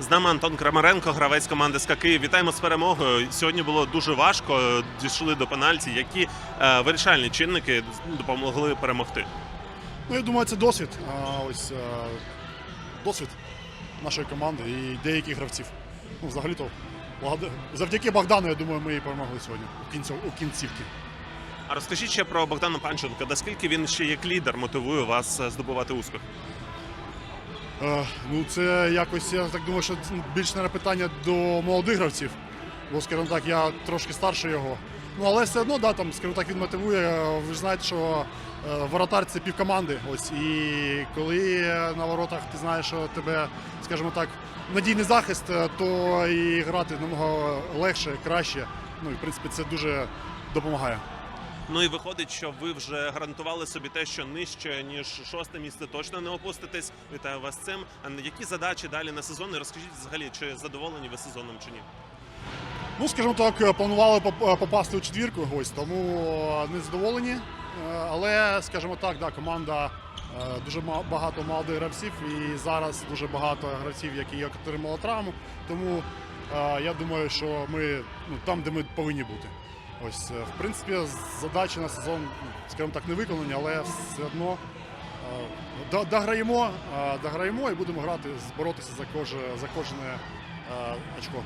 З нами Антон Крамаренко, гравець команди СКА Київ. Вітаємо з перемогою. Сьогодні було дуже важко. Дійшли до пенальті. Які е, вирішальні чинники допомогли перемогти? Ну, я думаю, це досвід. А, ось е, досвід нашої команди і деяких гравців. Ну, взагалі-то, завдяки Богдану, я думаю, ми і перемогли сьогодні у, кінцю, у кінцівці. А розкажіть ще про Богдана Панченка. Наскільки він ще як лідер мотивує вас е, здобувати успіх? Е, ну, це якось, я так думаю, що більше наверное, питання до молодих гравців. Бо, скажімо так, я трошки старше його. Ну, але все одно, да, там, скажімо так, він мотивує. Ви ж знаєте, що е, воротар це півкоманди. Ось. І коли на воротах ти знаєш, що тебе, скажімо так, надійний захист, е, то і грати намного легше, краще. Ну і в принципі це дуже допомагає. Ну і виходить, що ви вже гарантували собі те, що нижче ніж шосте місце точно не опуститесь. Вітаю вас цим. А які задачі далі на сезон? Розкажіть взагалі, чи задоволені ви сезоном чи ні? Ну, скажімо так, планували попасти у четвірку, ось тому е, не задоволені. Е, Але, скажімо так, да, команда е, дуже багато молодих гравців, і зараз дуже багато гравців, які отримали травму. Тому е, я думаю, що ми ну, там, де ми повинні бути. Ось, е, в принципі, задачі на сезон, ну, скажімо так, не виконані, але все одно е, дограємо, е, дограємо і будемо грати, боротися за кожне, за кожне очко.